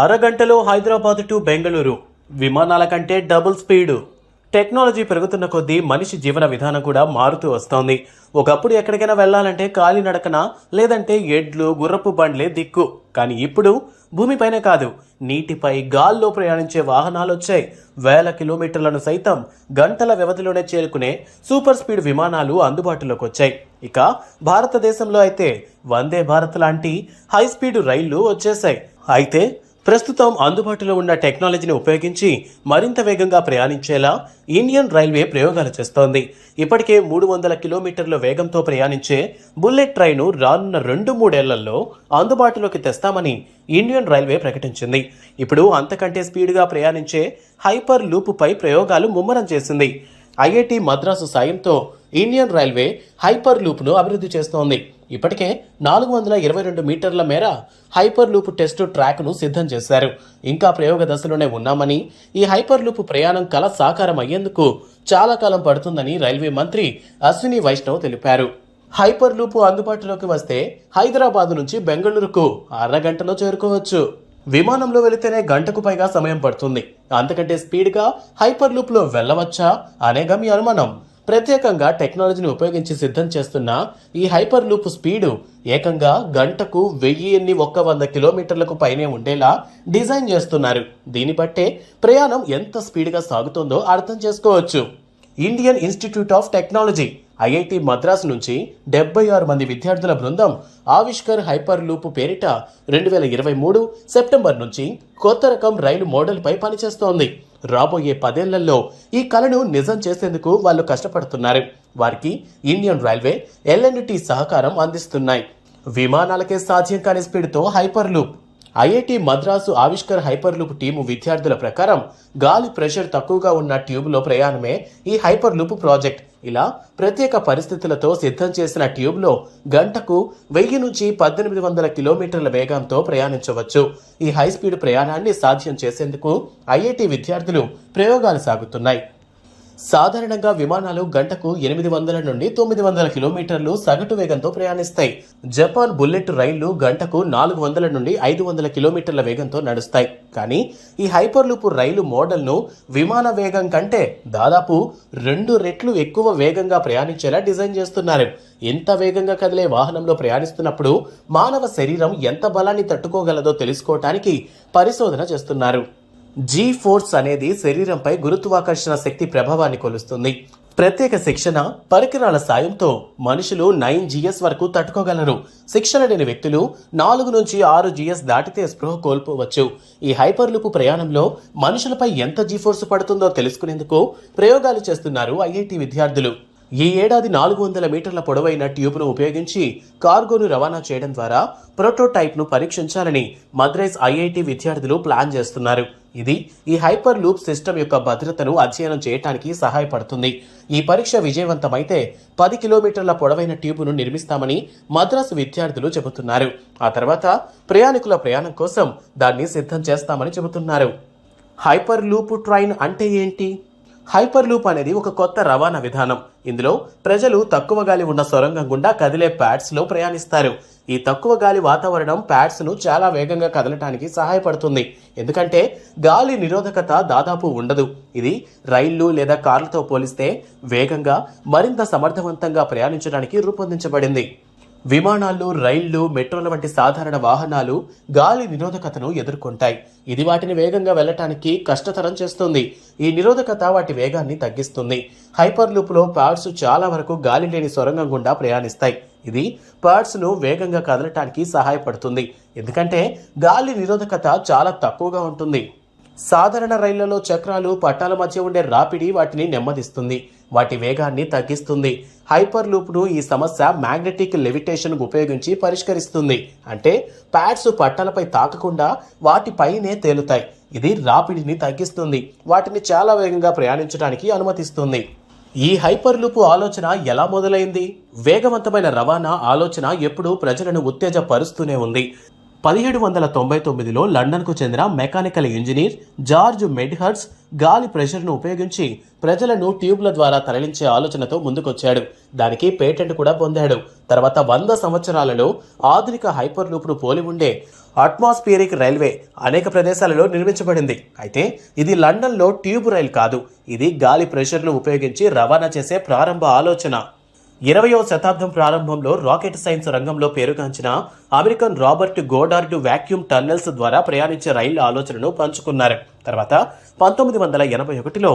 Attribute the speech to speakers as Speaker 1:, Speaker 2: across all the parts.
Speaker 1: అరగంటలో హైదరాబాద్ టు బెంగళూరు. విమానాల కంటే డబుల్ స్పీడు. టెక్నాలజీ పెరుగుతున్న కొద్దీ మనిషి జీవన విధానం కూడా మారుతూ వస్తోంది. ఒకప్పుడు ఎక్కడికైనా వెళ్ళాలంటే కాలినడకన లేదంటే ఎడ్లు గుర్రపు బండ్లే దిక్కు. కానీ ఇప్పుడు భూమిపైనే కాదు నీటిపై గాల్లో ప్రయాణించే వాహనాలు వచ్చాయి. వేల కిలోమీటర్లను సైతం గంటల వ్యవధిలోనే చేరుకునే సూపర్ స్పీడ్ విమానాలు అందుబాటులోకి వచ్చాయి. ఇక భారతదేశంలో అయితే వందే భారత్ లాంటి హై స్పీడ్ రైళ్ళు వచ్చేసాయి అయితే ప్రస్తుతం అందుబాటులో ఉన్న టెక్నాలజీని ఉపయోగించి మరింత వేగంగా ప్రయాణించేలా ఇండియన్ రైల్వే ప్రయోగాలు చేస్తోంది. ఇప్పటికే మూడు వందల కిలోమీటర్ల వేగంతో ప్రయాణించే బుల్లెట్ ట్రైను రానున్న రెండు మూడేళ్ళలో అందుబాటులోకి తెస్తామని ఇండియన్ రైల్వే ప్రకటించింది. ఇప్పుడు అంతకంటే స్పీడ్గా ప్రయాణించే హైపర్ లూపుపై ప్రయోగాలు ముమ్మరం చేసింది. ఐఐటి మద్రాసు సాయంతో ఇండియన్ రైల్వే హైపర్ లూప్ను అభివృద్ధి చేస్తోంది. ఇప్పటికే నాలుగు వందల ఇరవై రెండు మీటర్ల మేర హైపర్ లూప్ టెస్టు ట్రాక్ను సిద్ధం చేశారు. ఇంకా ప్రయోగ దశలోనే ఉన్నామని ఈ హైపర్ లూప్ ప్రయాణం కల సాకారం అయ్యేందుకు చాలా కాలం పడుతుందని రైల్వే మంత్రి అశ్విని వైష్ణవ్ తెలిపారు. హైపర్ లూప్ అందుబాటులోకి వస్తే హైదరాబాద్ నుంచి బెంగళూరుకు అరగంటలో చేరుకోవచ్చు. విమానంలో వెళితేనే గంటకు పైగా సమయం పడుతుంది. అంతకంటే స్పీడ్గా హైపర్ లూప్లో వెళ్ళవచ్చా అనే మీ అనుమానం. ప్రత్యేకంగా టెక్నాలజీని ఉపయోగించి సిద్ధం చేస్తున్న ఈ హైపర్ లూప్ స్పీడు ఏకంగా గంటకు వెయ్యి ఎన్ని ఒక్క వంద కిలోమీటర్లకు పైనే ఉండేలా డిజైన్ చేస్తున్నారు. దీన్ని బట్టే ప్రయాణం ఎంత స్పీడ్గా సాగుతుందో అర్థం చేసుకోవచ్చు. Indian Institute of Technology IIT Madras నుంచి డెబ్బై ఆరు మంది విద్యార్థుల బృందం ఆవిష్కర్ హైపర్ లూప్ పేరిట రెండు వేల ఇరవై మూడు సెప్టెంబర్ నుంచి కొత్త రకం రైలు మోడల్పై పనిచేస్తోంది. రాబోయే పదేళ్ళలో ఈ కళను నిజం చేసేందుకు వాళ్ళు కష్టపడుతున్నారు. వారికి ఇండియన్ రైల్వే ఎల్ఎన్టీ సహకారం అందిస్తున్నాయి. విమానాలకే సాధ్యం కాని స్పీడ్తో hyperloop. IIT Madras Avishkar hyperloop team విద్యార్థుల ప్రకారం గాలి ప్రెషర్ తక్కువగా ఉన్న ట్యూబ్లో ప్రయాణమే ఈ హైపర్లూప్ ప్రాజెక్ట్. ఇలా ప్రత్యేక పరిస్థితులతో సిద్ధం చేసిన ట్యూబ్లో గంటకు వెయ్యి నుంచి పద్దెనిమిది వందల కిలోమీటర్ల వేగంతో ప్రయాణించవచ్చు. ఈ హై స్పీడ్ ప్రయాణాన్ని సాధ్యం చేసేందుకు ఐఐటి విద్యార్థులు ప్రయోగాలు సాగుతున్నాయి. సాధారణంగా విమానాలు గంటకు ఎనిమిది వందల నుండి తొమ్మిది వందల కిలోమీటర్లు సగటు వేగంతో ప్రయాణిస్తాయి. జపాన్ బుల్లెట్ రైళ్ళు గంటకు నాలుగు వందల నుండి ఐదు వందల కిలోమీటర్ల వేగంతో నడుస్తాయి. కానీ ఈ హైపర్లూపు రైలు మోడల్ను విమాన వేగం కంటే దాదాపు రెండు రెట్లు ఎక్కువ వేగంగా ప్రయాణించేలా డిజైన్ చేస్తున్నారు. ఎంత వేగంగా కదిలే వాహనంలో ప్రయాణిస్తున్నప్పుడు మానవ శరీరం ఎంత బలాన్ని తట్టుకోగలదో తెలుసుకోవటానికి పరిశోధన చేస్తున్నారు. జీ ఫోర్స్ అనేది శరీరంపై గురుత్వాకర్షణ శక్తి ప్రభావాన్ని కొలుస్తుంది. ప్రత్యేక శిక్షణ పరికరాల సాయంతో మనుషులు నైన్ జిఎస్ వరకు తట్టుకోగలరు. శిక్షణ లేని వ్యక్తులు నాలుగు నుంచి ఆరు జిఎస్ దాటితే స్పృహ కోల్పోవచ్చు. ఈ హైపర్లూపు ప్రయాణంలో మనుషులపై ఎంత జీ ఫోర్స్ పడుతుందో తెలుసుకునేందుకు ప్రయోగాలు చేస్తున్నారు ఐఐటి విద్యార్థులు. ఈ ఏడాది నాలుగు వందల మీటర్ల పొడవైన ట్యూబ్ను ఉపయోగించి కార్గోను రవాణా చేయడం ద్వారా ప్రోటోటైప్ను పరీక్షించాలని మద్రైస్ ఐఐటి విద్యార్థులు ప్లాన్ చేస్తున్నారు. ఇది ఈ హైపర్ లూప్ సిస్టమ్ యొక్క భద్రతను అధ్యయనం చేయడానికి సహాయపడుతుంది. ఈ పరీక్ష విజయవంతమైతే పది కిలోమీటర్ల పొడవైన ట్యూబును నిర్మిస్తామని మద్రాసు విద్యార్థులు చెబుతున్నారు. ఆ తర్వాత ప్రయాణికుల ప్రయాణం కోసం దాన్ని సిద్ధం చేస్తామని చెబుతున్నారు. హైపర్ లూప్ ట్రైన్ అంటే ఏంటి? హైపర్ లూప్ అనేది ఒక కొత్త రవాణా విధానం. ఇందులో ప్రజలు తక్కువ గాలి ఉన్న సొరంగం గుండా కదిలే ప్యాడ్స్లో ప్రయాణిస్తారు. ఈ తక్కువ గాలి వాతావరణం ప్యాడ్స్ను చాలా వేగంగా కదలటానికి సహాయపడుతుంది. ఎందుకంటే గాలి నిరోధకత దాదాపు ఉండదు. ఇది రైళ్ళు లేదా కార్లతో పోలిస్తే వేగంగా మరింత సమర్థవంతంగా ప్రయాణించడానికి రూపొందించబడింది. విమానాలు రైళ్ళు మెట్రోల వంటి సాధారణ వాహనాలు గాలి నిరోధకతను ఎదుర్కొంటాయి. ఇది వాటిని వేగంగా వెళ్ళటానికి కష్టతరం చేస్తుంది. ఈ నిరోధకత వాటి వేగాన్ని తగ్గిస్తుంది. హైపర్ లూప్లో ప్యాడ్స్ చాలా వరకు గాలి లేని సొరంగం గుండా ప్రయాణిస్తాయి. ఇది ప్యాడ్స్ను వేగంగా కదలటానికి సహాయపడుతుంది. ఎందుకంటే గాలి నిరోధకత చాలా తక్కువగా ఉంటుంది. సాధారణ రైళ్ళలో చక్రాలు పట్టాల మధ్య ఉండే రాపిడి వాటిని నెమ్మదిస్తుంది. వాటి వేగాన్ని తగ్గిస్తుంది. హైపర్ లూప్ను ఈ సమస్య మ్యాగ్నెటిక్ లెవిటేషన్ ఉపయోగించి పరిష్కరిస్తుంది. అంటే ప్యాడ్స్ పట్టాలపై తాకకుండా వాటిపైనే తేలుతాయి. ఇది రాపిడిని తగ్గిస్తుంది. వాటిని చాలా వేగంగా ప్రయాణించడానికి అనుమతిస్తుంది. ఈ హైపర్ ఆలోచన ఎలా మొదలైంది? వేగవంతమైన రవాణా ఆలోచన ఎప్పుడూ ప్రజలను ఉత్తేజపరుస్తూనే ఉంది. పదిహేడు వందల తొంభై తొమ్మిదిలో లండన్కు చెందిన మెకానికల్ ఇంజనీర్ జార్జ్ మెడ్హర్స్ గాలి ప్రెషర్ను ఉపయోగించి ప్రజలను ట్యూబ్ల ద్వారా తరలించే ఆలోచనతో ముందుకొచ్చాడు. దానికి పేటెంట్ కూడా పొందాడు. తర్వాత వంద సంవత్సరాలలో ఆధునిక హైపర్ లూప్ను పోలి ఉండే అట్మాస్ఫియరిక్ రైల్వే అనేక ప్రదేశాలలో నిర్మించబడింది. అయితే ఇది లండన్లో ట్యూబ్ రైల్ కాదు. ఇది గాలి ప్రెషర్ను ఉపయోగించి రవాణా చేసే ప్రారంభ ఆలోచన. ఇరవయో శతాబ్దం ప్రారంభంలో రాకెట్ సైన్స్ రంగంలో పేరుగాంచిన American Robert Goddard vacuum tunnels ద్వారా ప్రయాణించే రైళ్ళ ఆలోచనను పంచుకున్నారు. తర్వాత పంతొమ్మిది వందల ఎనభై ఒకటిలో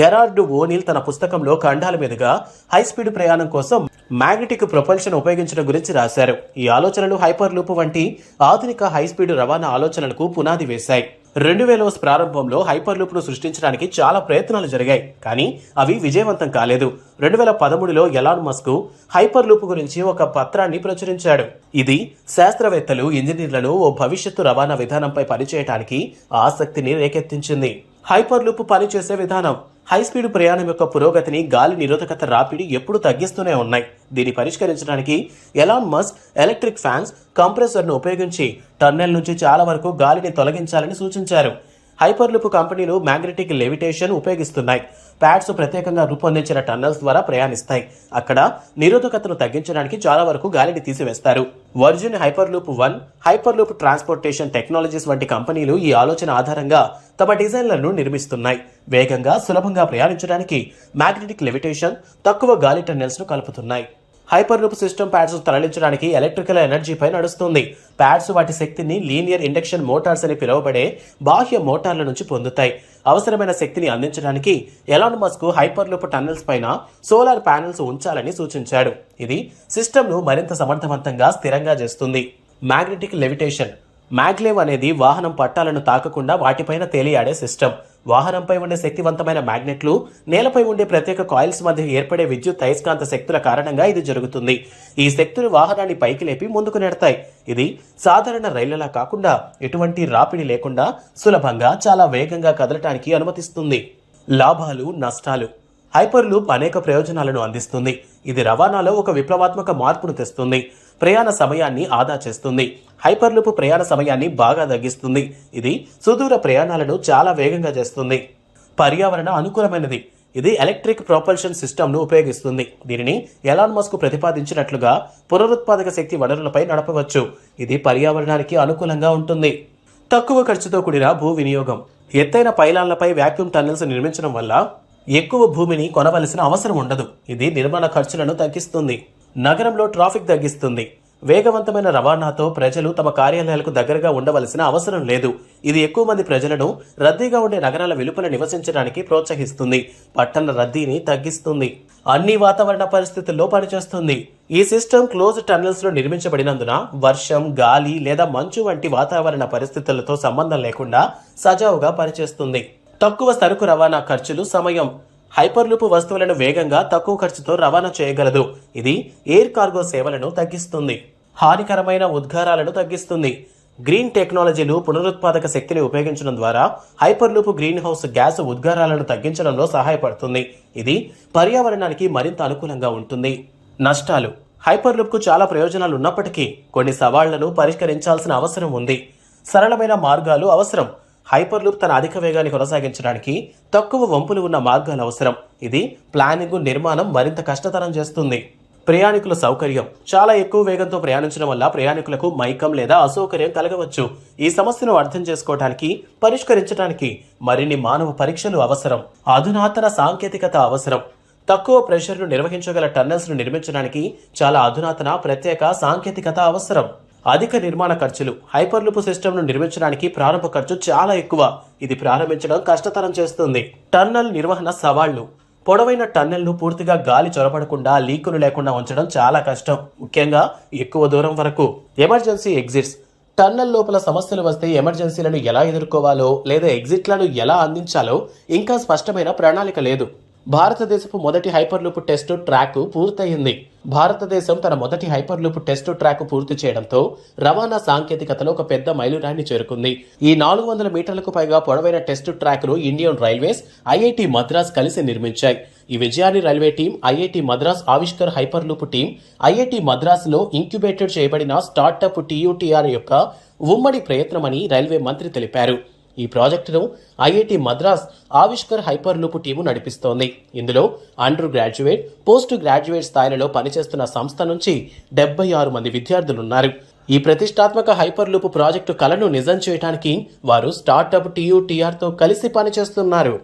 Speaker 1: గెరార్డ్ ఓనిల్ తన పుస్తకంలో ఖండాల మీదుగా హై స్పీడ్ ప్రయాణం కోసం మ్యాగ్నెటిక్ ప్రొపల్షన్ ఉపయోగించడం గురించి రాశారు. ఈ ఆలోచనలు హైపర్ లూప్ వంటి ఆధునిక హై స్పీడ్ రవాణా ఆలోచనలకు పునాది వేశాయి. రెండు వేల ప్రారంభంలో హైపర్ లూప్ను సృష్టించడానికి చాలా ప్రయత్నాలు జరిగాయి. కానీ అవి విజయవంతం కాలేదు. రెండు వేల పదమూడులో ఎలాన్ మస్క్ హైపర్ లూప్ గురించి ఒక పత్రాన్ని ప్రచురించాడు. ఇది శాస్త్రవేత్తలు ఇంజనీర్లను ఓ భవిష్యత్తు రవాణా విధానంపై పనిచేయడానికి ఆసక్తిని రేకెత్తించింది. హైపర్ లూప్ పనిచేసే విధానం హై స్పీడ్ ప్రయాణం యొక్క పురోగతిని గాలి నిరోధకత రాపిడి ఎప్పుడు తగ్గిస్తూనే ఉన్నాయి. దీన్ని పరిష్కరించడానికి ఎలాన్ మస్క్ ఎలక్ట్రిక్ ఫ్యాన్స్ కంప్రెసర్ను ఉపయోగించి టన్నెల్ నుంచి చాలా వరకు గాలిని తొలగించాలని సూచించారు. హైపర్లుప్ కంపెనీలు మ్యాగ్నెటిక్ లెవిటేషన్ ఉపయోగిస్తున్నాయి. ప్యాడ్స్ ప్రత్యేకంగా రూపొందించిన టన్నల్స్ ద్వారా ప్రయాణిస్తాయి. అక్కడ నిరోధకతను తగ్గించడానికి చాలా వరకు గాలిని తీసివేస్తారు. Virgin Hyperloop One Hyperloop Transportation Technologies వంటి కంపెనీలు ఈ ఆలోచన ఆధారంగా తమ డిజైన్లను నిర్మిస్తున్నాయి. వేగంగా సులభంగా ప్రయాణించడానికి మ్యాగ్నెటిక్ లెవిటేషన్ తక్కువ గాలి టన్నెల్స్ను కలుపుతున్నాయి. హైపర్ లూప్ సిస్టమ్ ప్యాడ్స్ తరలించడానికి ఎలక్ట్రికల్ ఎనర్జీపై నడుస్తుంది. ప్యాడ్స్ వాటి శక్తిని లీనియర్ ఇండక్షన్ మోటార్స్ అని పిలువబడే బాహ్య మోటార్ల నుంచి పొందుతాయి. అవసరమైన శక్తిని అందించడానికి Elon Musk hyper loop tunnels పైన సోలార్ ప్యానెల్స్ ఉంచాలని సూచించాడు. ఇది సిస్టమ్ను మరింత సమర్థవంతంగా స్థిరంగా చేస్తుంది. మ్యాగ్నెటిక్ లెవిటేషన్ మ్యాగ్లేవ్ అనేది వాహనం పట్టాలను తాకకుండా వాటిపైన తేలియాడే సిస్టమ్. వాహనంపై ఉండే శక్తివంతమైన మ్యాగ్నెట్లు నేలపై ఉండే ప్రత్యేక కాయిల్స్ మధ్య ఏర్పడే విద్యుత్ అయస్కాంత శక్తుల కారణంగా ఇది జరుగుతుంది. ఈ శక్తులు వాహనాన్ని పైకి లేపి ముందుకు నెడతాయి. ఇది సాధారణ రైళ్ళలా కాకుండా ఎటువంటి రాపిడి లేకుండా సులభంగా చాలా వేగంగా కదలటానికి అనుమతిస్తుంది. లాభాలు నష్టాలు. హైపర్ లూప్ అనేక ప్రయోజనాలను అందిస్తుంది. ఇది రవాణాలో ఒక విప్లవాత్మక మార్పును తెస్తుంది. ప్రయాణ సమయాన్ని ఆదా చేస్తుంది. హైపర్ లూప్ ప్రయాణ సమయాన్ని బాగా తగ్గిస్తుంది. ఇది సుదూర ప్రయాణాలను చాలా వేగంగా చేస్తుంది. పర్యావరణ అనుకూలమైనది. ఇది ఎలక్ట్రిక్ ప్రొపల్షన్ సిస్టమ్ను ఉపయోగిస్తుంది. దీనిని ఎలాన్ మస్క్ ప్రతిపాదించినట్లుగా పునరుత్పాదక శక్తి వనరులపై నడపవచ్చు. ఇది పర్యావరణానికి అనుకూలంగా ఉంటుంది. తక్కువ ఖర్చుతో కూడిన భూ వినియోగం. ఎత్తైన పైలాన్లపై వ్యాక్యూమ్ టన్నెల్స్ నిర్మించడం వల్ల ఎక్కువ భూమిని కొనవలసిన అవసరం ఉండదు. ఇది నిర్మాణ ఖర్చులను తగ్గిస్తుంది. నగరంలో ట్రాఫిక్ తగ్గిస్తుంది. వేగవంతమైన రవాణాతో ప్రజలు తమ కార్యాలయాలకు దగ్గరగా ఉండవలసిన అవసరం లేదు. ఇది ఎక్కువ మంది ప్రజలను రద్దీగా ఉండే నగరాల వెలుపల నివసించడానికి ప్రోత్సహిస్తుంది. పట్టణ రద్దీని తగ్గిస్తుంది. అన్ని వాతావరణ పరిస్థితుల్లో పనిచేస్తుంది. ఈ సిస్టమ్ క్లోజ్ టన్నెల్స్లో నిర్మించబడినందున వర్షం గాలి లేదా మంచు వంటి వాతావరణ పరిస్థితులతో సంబంధం లేకుండా సజావుగా పనిచేస్తుంది. తక్కువ సరుకు రవాణా ఖర్చులు సమయం. హైపర్లూప్ వస్తువులను వేగంగా తక్కువ ఖర్చుతో రవాణా చేయగలదు. ఇది ఎయిర్ కార్గో సేవలను తగ్గిస్తుంది. హానికరమైన ఉద్గారాలను తగ్గిస్తుంది. గ్రీన్ టెక్నాలజీలు పునరుత్పాదక శక్తిని ఉపయోగించడం ద్వారా హైపర్లూప్ గ్రీన్ హౌస్ గ్యాస్ ఉద్గారాలను తగ్గించడంలో సహాయపడుతుంది. ఇది పర్యావరణానికి మరింత అనుకూలంగా ఉంటుంది. నష్టాలు. హైపర్లూప్కు చాలా ప్రయోజనాలు ఉన్నప్పటికీ కొన్ని సవాళ్ళను పరిష్కరించాల్సిన అవసరం ఉంది. సరళమైన మార్గాలు అవసరం. హైపర్లూప్ తన అధిక వేగాన్ని కొనసాగించడానికి తక్కువ వంపులు ఉన్న మార్గాలు అవసరం. ఇది ప్లానింగ్ నిర్మాణం మరింత కష్టతరం చేస్తుంది. ప్రయాణికుల సౌకర్యం. చాలా ఎక్కువ వేగంతో ప్రయాణించడం వల్ల ప్రయాణికులకు మైకం లేదా అసౌకర్యం కలగవచ్చు. ఈ సమస్యను అర్థం చేసుకోవడానికి పరిష్కరించడానికి మరిన్ని మానవ పరీక్షలు అవసరం. అధునాతన సాంకేతికత అవసరం. తక్కువ ప్రెషర్ను నిర్వహించగల టన్నెల్స్ను నిర్మించడానికి చాలా అధునాతన ప్రత్యేక సాంకేతికత అవసరం. అధిక నిర్మాణ ఖర్చులు హైపర్లూప్ సిస్టమ్ను నిర్మించడానికి ప్రారంభ ఖర్చు చాలా ఎక్కువ. ఇది ప్రారంభించడం కష్టతరం చేస్తుంది. టన్నెల్ నిర్వహణ సవాళ్ళు. పొడవైన టన్నెల్ను పూర్తిగా గాలి చొరబడకుండా లీకులు లేకుండా ఉంచడం చాలా కష్టం. ముఖ్యంగా ఎక్కువ దూరం వరకు. Emergency exits. టన్నెల్ లోపల సమస్యలు వస్తే ఎమర్జెన్సీలను ఎలా ఎదుర్కోవాలో లేదా ఎగ్జిట్లను ఎలా అందించాలో ఇంకా స్పష్టమైన ప్రణాళిక లేదు. భారతదేశపు మొదటి హైపర్లూప్ టెస్ట్ ట్రాక్ పూర్తయింది. భారతదేశం తన మొదటి హైపర్లూప్ టెస్ట్ ట్రాక్ పూర్తి చేయడంతో రవాణా సాంకేతికతలో ఒక పెద్ద మైలురాయిని చేరుకుంది. ఈ నాలుగు వందల మీటర్లకు పైగా పొడవైన టెస్ట్ ట్రాక్ను ఇండియన్ రైల్వేస్ ఐఐటి మద్రాస్ కలిసి నిర్మించాయి. ఈ విజయాన్ని railway team IIT Madras Avishkar hyperloop team IIT మద్రాస్లో incubated చేయబడిన స్టార్టప్ టీయూటీఆర్ యొక్క ఉమ్మడి ప్రయత్నమని రైల్వే మంత్రి తెలిపారు. ఈ ప్రాజెక్టును IIT Madras Avishkar hyperloop team నడిపిస్తోంది. ఇందులో అండర్ గ్రాడ్యుయేట్ పోస్ట్ గ్రాడ్యుయేట్ స్థాయిలలో పనిచేస్తున్న సంస్థ నుంచి డెబ్బై ఆరు మంది విద్యార్థులున్నారు. ఈ ప్రతిష్టాత్మక హైపర్ లూప్ ప్రాజెక్టు కలను నిజం చేయడానికి వారు స్టార్టప్ టీయూటీఆర్తో కలిసి పనిచేస్తున్నారు.